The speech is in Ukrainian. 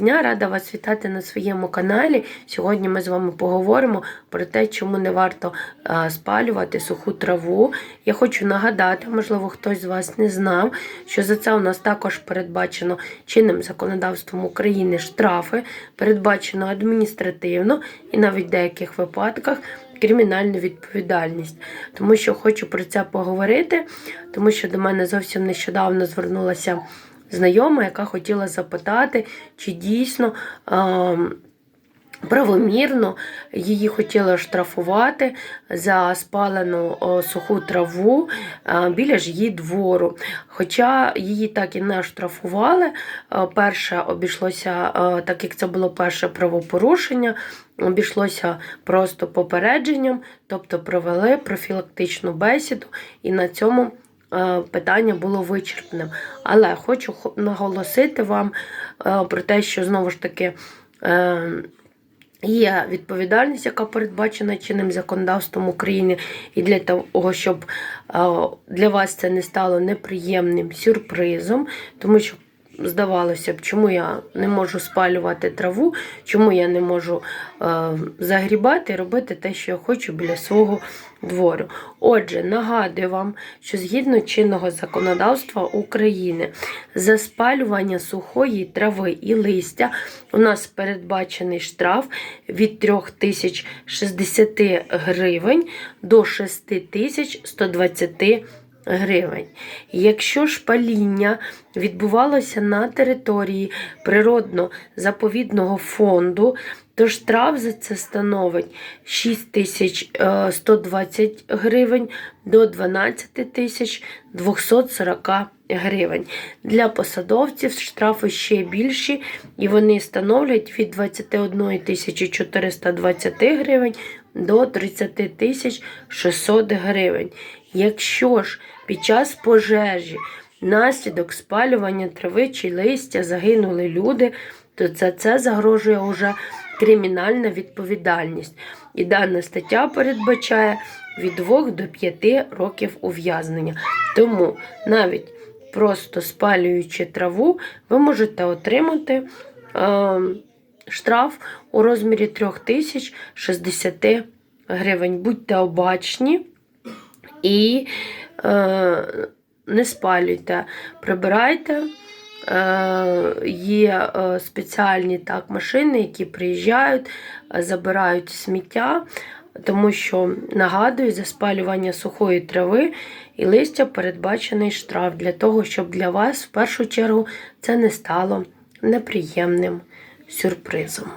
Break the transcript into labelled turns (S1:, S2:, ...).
S1: Дня рада вас вітати на своєму каналі. Сьогодні ми з вами поговоримо про те, чому не варто спалювати суху траву. Я хочу нагадати, можливо, хтось з вас не знав, що за це у нас також передбачено чинним законодавством України штрафи, передбачено адміністративно і навіть в деяких випадках. Кримінальну відповідальність, тому що хочу про це поговорити, тому що до мене зовсім нещодавно звернулася знайома, яка хотіла запитати, чи дійсно е, правомірно її хотіли штрафувати за спалену о, суху траву е, біля ж її двору. Хоча її так і не штрафували. Е, перше обійшлося, е, так як це було перше правопорушення, обійшлося просто попередженням, тобто провели профілактичну бесіду і на цьому е, питання було вичерпним. Але хочу наголосити вам е, про те, що знову ж таки. е, Є відповідальність, яка передбачена чинним законодавством України, і для того, щоб е, для вас це не стало неприємним сюрпризом, тому що здавалося б, чому я не можу спалювати траву, чому я не можу е, загрібати і робити те, що я хочу біля свого двору. Отже, нагадую вам, що згідно чинного законодавства України за спалювання сухої трави і листя у нас передбачений штраф від 3060 гривень до 6120 гривень. Якщо ж паління відбувалося на території природно-заповідного фонду, то штраф за це становить 6120 гривень до 12240 гривень. Для посадовців штрафи ще більші, і вони становлять від 21 420 гривень до 30 тисяч 600 гривень. Якщо ж під час пожежі внаслідок спалювання трави чи листя загинули люди, то за це загрожує вже кримінальна відповідальність. І дана стаття передбачає від 2 до 5 років ув'язнення. Тому навіть просто спалюючи траву, ви можете отримати е, штраф у розмірі 3060 гривень. Будьте обачні і е, не спалюйте, прибирайте. Е, Є е, спеціальні так, машини, які приїжджають, забирають сміття, тому що нагадую, за спалювання сухої трави і листя передбачений штраф для того, щоб для вас в першу чергу це не стало неприємним сюрпризом.